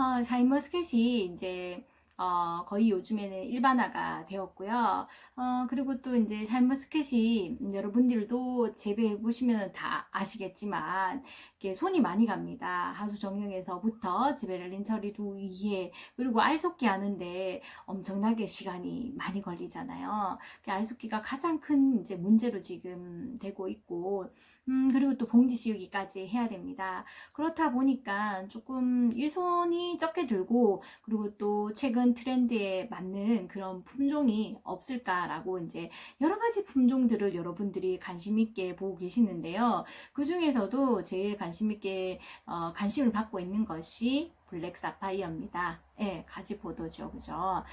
아, 샤인머스켓이 이제 어, 거의 요즘에는 일반화가 되었고요. 어, 그리고 또 이제 샤인머스켓이 여러분들도 재배해 보시면 다 아시겠지만 이렇게 손이 많이 갑니다. 하수 정형에서부터 지베렐린 처리도 이해 그리고 알속기 하는데 엄청나게 시간이 많이 걸리잖아요. 그 알속기가 가장 큰 이제 문제로 지금 되고 있고 음, 그리고 또 봉지 씌우기까지 해야 됩니다. 그렇다 보니까 조금 일손이 적게 들고, 그리고 또 최근 트렌드에 맞는 그런 품종이 없을까라고 이제 여러 가지 품종들을 여러분들이 관심 있게 보고 계시는데요. 그 중에서도 제일 관심 있게, 어, 관심을 받고 있는 것이 블랙 사파이어입니다. 예, 가지 보도죠. 그죠?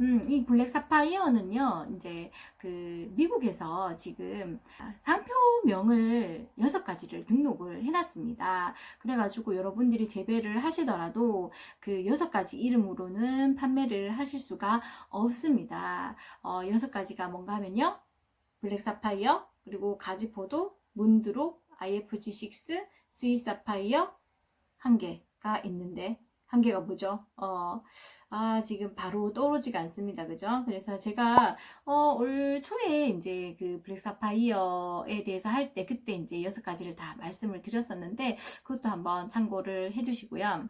음, 이 블랙 사파이어는요, 이제 그 미국에서 지금 상표명을 여섯 가지를 등록을 해놨습니다. 그래가지고 여러분들이 재배를 하시더라도 그 여섯 가지 이름으로는 판매를 하실 수가 없습니다. 어, 여섯 가지가 뭔가 하면요, 블랙 사파이어, 그리고 가지 포도, 문드로, IFG6, 스위스 사파이어, 한 개 가 있는데 한 개가 뭐죠? 어, 아, 지금 바로 떠오르지가 않습니다. 그죠? 그래서 제가, 어, 올 초에 이제 그 블랙 사파이어에 대해서 할 때 그때 이제 여섯 가지를 다 말씀을 드렸었는데 그것도 한번 참고를 해주시고요.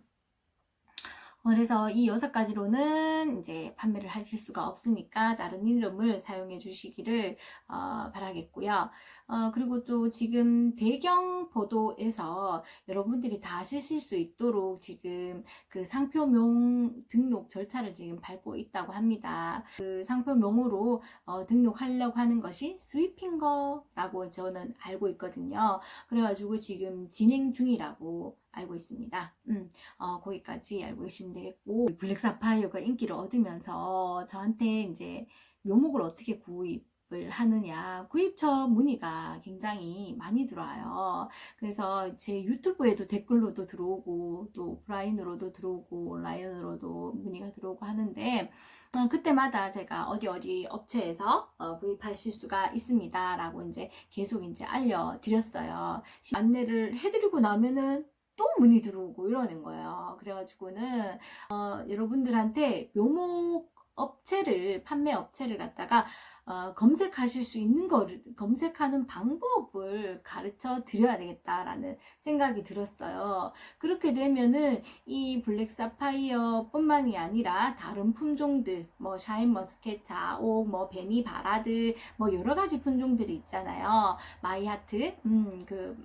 그래서 이 여섯 가지로는 이제 판매를 하실 수가 없으니까 다른 이름을 사용해 주시기를 어, 바라겠고요. 어, 그리고 또 지금 대경 보도에서 여러분들이 다 쓰실 수 있도록 지금 그 상표명 등록 절차를 지금 밟고 있다고 합니다. 그 상표명으로 어, 등록하려고 하는 것이 스위핑거라고 저는 알고 있거든요. 그래가지고 지금 진행 중이라고 알고 있습니다. 음, 어, 거기까지 알고 계시면 되겠고, 블랙 사파이어가 인기를 얻으면서 저한테 이제 묘목을 어떻게 구입 을 하느냐, 구입처 문의가 굉장히 많이 들어와요. 그래서 제 유튜브에도 댓글로도 들어오고, 또 오프라인으로도 들어오고, 온라인으로도 문의가 들어오고 하는데, 어, 그때마다 제가 어디 어디 업체에서 어, 구입하실 수가 있습니다. 라고 이제 계속 이제 알려드렸어요. 안내를 해드리고 나면은 또 문의 들어오고 이러는 거예요. 그래가지고는 어, 여러분들한테 묘목 업체를 판매 업체를 갖다가 어, 검색하실 수 있는 거를 검색하는 방법을 가르쳐 드려야 되겠다라는 생각이 들었어요. 그렇게 되면은 이 블랙 사파이어뿐만이 아니라 다른 품종들 뭐 샤인 머스켓, 자옥, 뭐 베니 바라드 뭐 여러 가지 품종들이 있잖아요. 마이하트, 음 그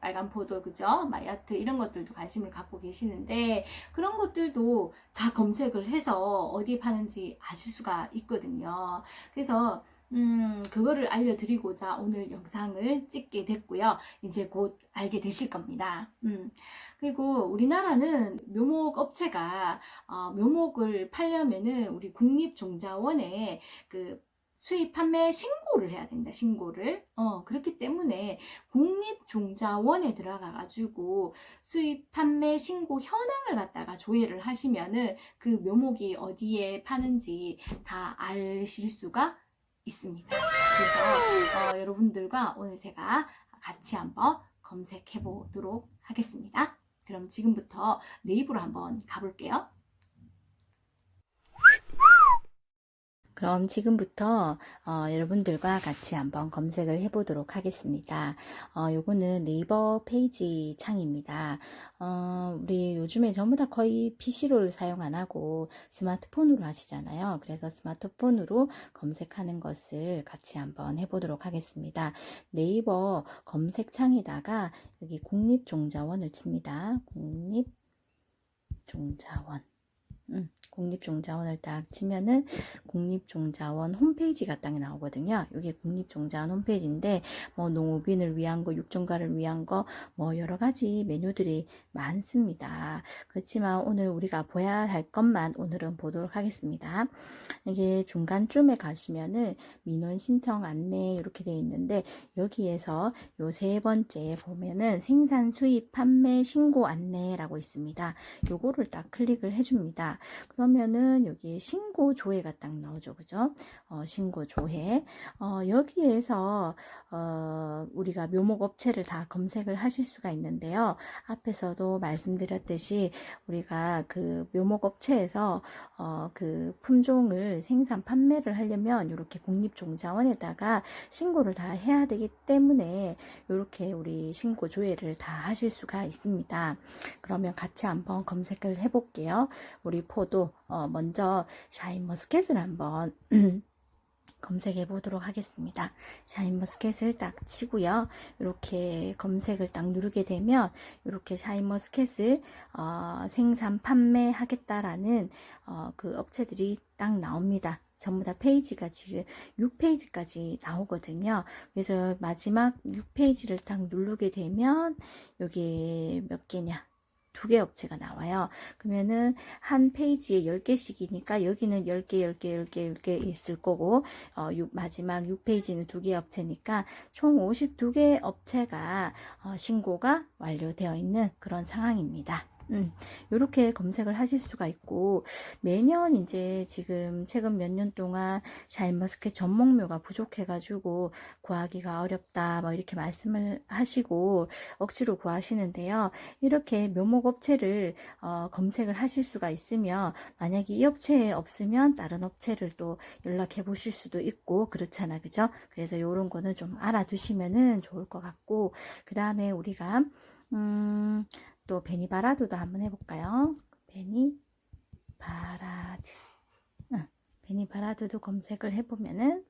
빨간 포도, 그죠? 마이아트 이런 것들도 관심을 갖고 계시는데 그런 것들도 다 검색을 해서 어디에 파는지 아실 수가 있거든요. 그래서 음, 그거를 알려드리고자 오늘 영상을 찍게 됐고요. 이제 곧 알게 되실 겁니다. 음, 그리고 우리나라는 묘목 업체가 어, 묘목을 팔려면은 우리 국립종자원에 그 수입 판매 신고를 해야 된다. 신고를. 어, 그렇기 때문에 국립종자원에 들어가 가지고 수입 판매 신고 현황을 갖다가 조회를 하시면은 그 묘목이 어디에 파는지 다 아실 수가 있습니다. 그래서 어, 여러분들과 오늘 제가 같이 한번 검색해 보도록 하겠습니다. 그럼 지금부터 네이버로 한번 가볼게요. 그럼 지금부터 어, 여러분들과 같이 한번 검색을 해보도록 하겠습니다. 어, 요거는 네이버 페이지 창입니다. 어, 우리 요즘에 전부 다 거의 PC를 사용 안 하고 스마트폰으로 하시잖아요. 그래서 스마트폰으로 검색하는 것을 같이 한번 해보도록 하겠습니다. 네이버 검색창에다가 여기 국립종자원을 칩니다. 국립종자원. 음, 국립종자원을 딱 치면은 국립종자원 홈페이지가 딱 나오거든요. 이게 국립종자원 홈페이지인데 뭐 농업인을 위한 거, 육종가를 위한 거, 뭐 여러 가지 메뉴들이 많습니다. 그렇지만 오늘 우리가 봐야 할 것만 오늘은 보도록 하겠습니다. 이게 중간쯤에 가시면은 민원 신청 안내 이렇게 되어 있는데 여기에서 요 세 번째 보면은 생산 수입 판매 신고 안내라고 있습니다. 요거를 딱 클릭을 해줍니다. 그러면은 여기 신고 조회가 딱 나오죠. 그죠? 어, 신고 조회. 어, 여기에서 어, 우리가 묘목 업체를 다 검색을 하실 수가 있는데요. 앞에서도 말씀드렸듯이 우리가 그 묘목 업체에서 어, 그 품종을 생산 판매를 하려면 이렇게 국립종자원에다가 신고를 다 해야 되기 때문에 이렇게 우리 신고 조회를 다 하실 수가 있습니다. 그러면 같이 한번 검색을 해볼게요. 우리 포도 어, 먼저 샤인머스켓을 한번 검색해 보도록 하겠습니다. 샤인머스켓을 딱 치고요. 이렇게 검색을 딱 누르게 되면 이렇게 샤인머스켓을 어, 생산 판매하겠다라는 어, 그 업체들이 딱 나옵니다. 전부 다 페이지가 지금 6페이지까지 나오거든요. 그래서 마지막 6페이지를 딱 누르게 되면 여기 몇 개냐? 두 개 업체가 나와요. 그러면은 한 페이지에 10개씩이니까 여기는 10개, 10개, 10개, 10개 있을 거고 어, 육- 마지막 6페이지는 두 개 업체니까 총 52개 업체가 어, 신고가 완료되어 있는 그런 상황입니다. 음, 이렇게 검색을 하실 수가 있고 매년 이제 지금 최근 몇 년 동안 샤인머스켓 전목묘가 부족해가지고 구하기가 어렵다 뭐 이렇게 말씀을 하시고 억지로 구하시는데요. 이렇게 묘목 업체를 어, 검색을 하실 수가 있으면 만약에 이 업체에 없으면 다른 업체를 또 연락해 보실 수도 있고 그렇잖아 그죠? 그래서 이런 거는 좀 알아두시면은 좋을 것 같고 그 다음에 우리가 음, 또 베니바라도도 한번 해볼까요? 베니바라드 응, 베니바라드도 검색을 해보면은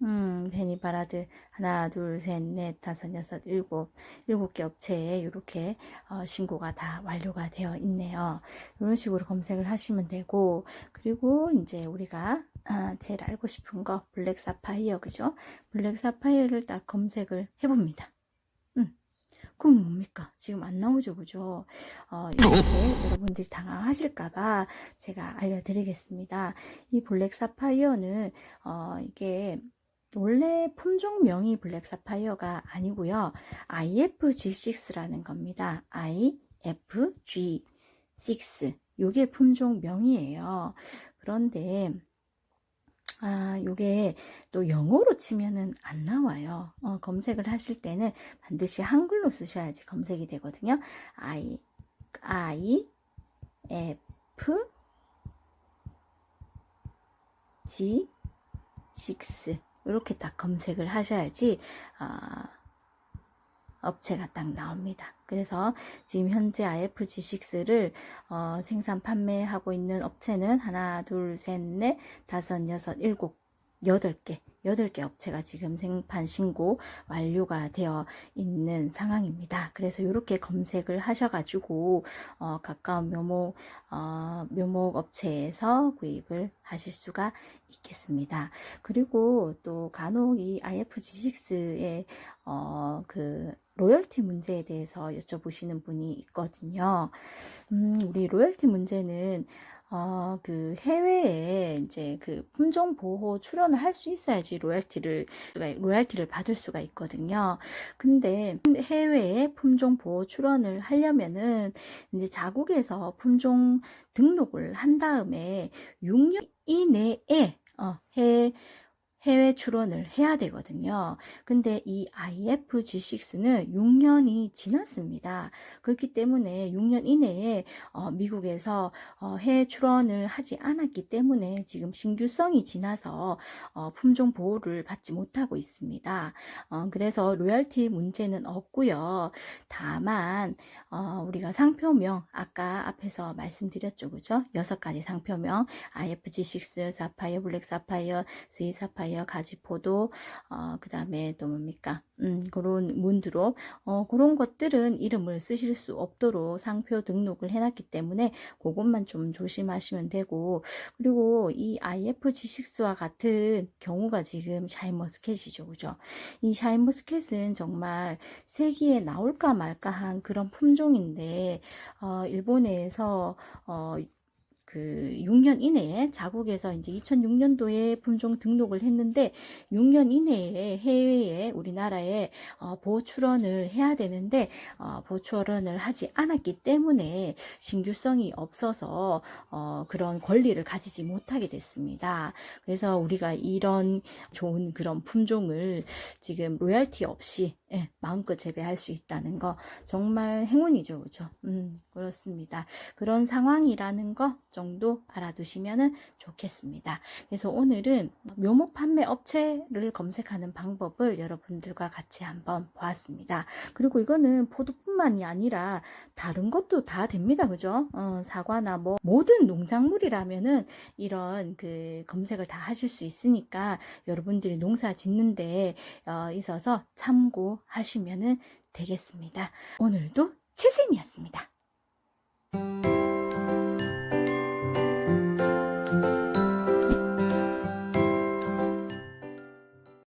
음, 베니바라드 하나, 둘, 셋, 넷, 다섯, 여섯, 일곱, 일곱 개 업체에 이렇게 어, 신고가 다 완료가 되어 있네요. 이런 식으로 검색을 하시면 되고 그리고 이제 우리가 아, 제일 알고 싶은 거 블랙 사파이어 그죠? 블랙 사파이어를 딱 검색을 해봅니다. 음, 그럼 뭡니까? 지금 안 나오죠, 그죠? 어, 이렇게 여러분들이 당황하실까봐 제가 알려드리겠습니다. 이 블랙 사파이어는 어, 이게 원래 품종명이 블랙 사파이어가 아니고요. IFG6라는 겁니다. IFG6. 요게 품종명이에요. 그런데 아, 요게 또 영어로 치면은 안 나와요. 어, 검색을 하실 때는 반드시 한글로 쓰셔야지 검색이 되거든요. I, I, F, G, 6. 이렇게 딱 검색을 하셔야지, 아, 업체가 딱 나옵니다. 그래서 지금 현재 IFG6를 어, 생산 판매하고 있는 업체는 하나, 둘, 셋, 넷, 다섯, 여섯, 일곱, 여덟 개, 여덟 개 업체가 지금 생판 신고 완료가 되어 있는 상황입니다. 그래서 이렇게 검색을 하셔가지고 어, 가까운 묘목 어, 묘목 업체에서 구입을 하실 수가 있겠습니다. 그리고 또 간혹 이 IFG6의 어, 그 로열티 문제에 대해서 여쭤보시는 분이 있거든요. 음, 우리 로열티 문제는 어, 그 해외에 이제 그 품종 보호 출원을 할 수 있어야지 로열티를 로열티를 받을 수가 있거든요. 근데 해외에 품종 보호 출원을 하려면은 이제 자국에서 품종 등록을 한 다음에 6년 이내에 어, 해 해외 출원을 해야 되거든요. 근데 이 IFG6는 6년이 지났습니다. 그렇기 때문에 6년 이내에 어, 미국에서 어, 해외 출원을 하지 않았기 때문에 지금 신규성이 지나서 어, 품종 보호를 받지 못하고 있습니다. 어, 그래서 로열티 문제는 없고요. 다만 어, 우리가 상표명 아까 앞에서 말씀드렸죠, 그죠? 여섯 가지 상표명 IFG6, 사파이어, 블랙 사파이어, 스위 사파이어, 가지포도, 어, 그 다음에 또 뭡니까? 음, 그런 문드로 어, 그런 것들은 이름을 쓰실 수 없도록 상표 등록을 해놨기 때문에 그것만 좀 조심하시면 되고 그리고 이 IFG6와 같은 경우가 지금 샤인머스켓이죠, 그죠? 이 샤인머스켓은 정말 세기에 나올까 말까 한 그런 품종인데 어, 일본에서 어, 그 6년 이내에 자국에서 이제 2006년도에 품종 등록을 했는데 6년 이내에 해외에 우리나라에 어, 보호 출원을 해야 되는데 어, 보호 출원을 하지 않았기 때문에 신규성이 없어서 어, 그런 권리를 가지지 못하게 됐습니다. 그래서 우리가 이런 좋은 그런 품종을 지금 로얄티 없이 예, 마음껏 재배할 수 있다는 거 정말 행운이죠, 그죠? 음, 그렇습니다. 그런 상황이라는 거 정도 알아두시면 좋겠습니다. 그래서 오늘은 묘목 판매 업체를 검색하는 방법을 여러분들과 같이 한번 보았습니다. 그리고 이거는 포도뿐만이 아니라 다른 것도 다 됩니다, 그죠? 어, 사과나 뭐 모든 농작물이라면은 이런 그 검색을 다 하실 수 있으니까 여러분들이 농사 짓는데 어, 있어서 참고하시면 되겠습니다. 오늘도 최쌤이었습니다.